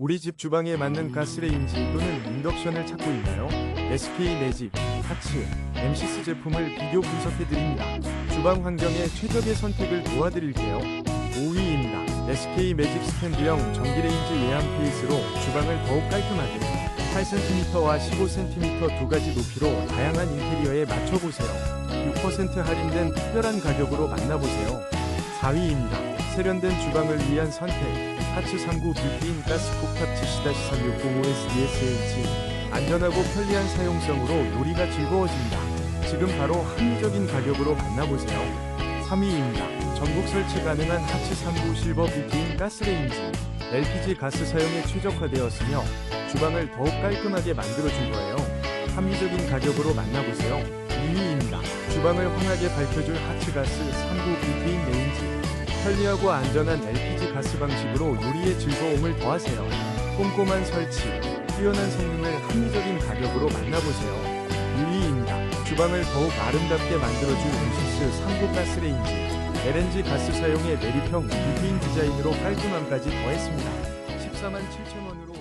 우리 집 주방에 맞는 가스레인지 또는 인덕션을 찾고 있나요? SK 매직, 하츠, MC스 제품을 비교 분석해 드립니다. 주방 환경에 최적의 선택을 도와드릴게요. 5위입니다. SK 매직 스탠드형 전기레인지 외양 페이스로 주방을 더욱 깔끔하게 8cm와 15cm 두 가지 높이로 다양한 인테리어에 맞춰보세요. 6% 할인된 특별한 가격으로 만나보세요. 4위입니다. 세련된 주방을 위한 선택. 하츠 39 뷰티인 가스 쿡탑 70-3605SDSH. 안전하고 편리한 사용성으로 요리가 즐거워집니다. 지금 바로 합리적인 가격으로 만나보세요. 3위입니다. 전국 설치 가능한 하츠 39 실버 뷰티인 가스레인지. LPG 가스 사용에 최적화되었으며 주방을 더욱 깔끔하게 만들어줄 거예요. 합리적인 가격으로 만나보세요. 2위입니다. 주방을 환하게 밝혀줄 하츠가스 39 뷰테인 레인지. 편리하고 안전한 LPG 가스 방식으로 요리의 즐거움을 더하세요. 꼼꼼한 설치, 뛰어난 성능을 합리적인 가격으로 만나보세요. 1위입니다. 주방을 더욱 아름답게 만들어줄 음식스 39 가스레인지. LNG 가스 사용의 내리평 뷰테인 디자인으로 깔끔함까지 더했습니다. 14만 7천 원으로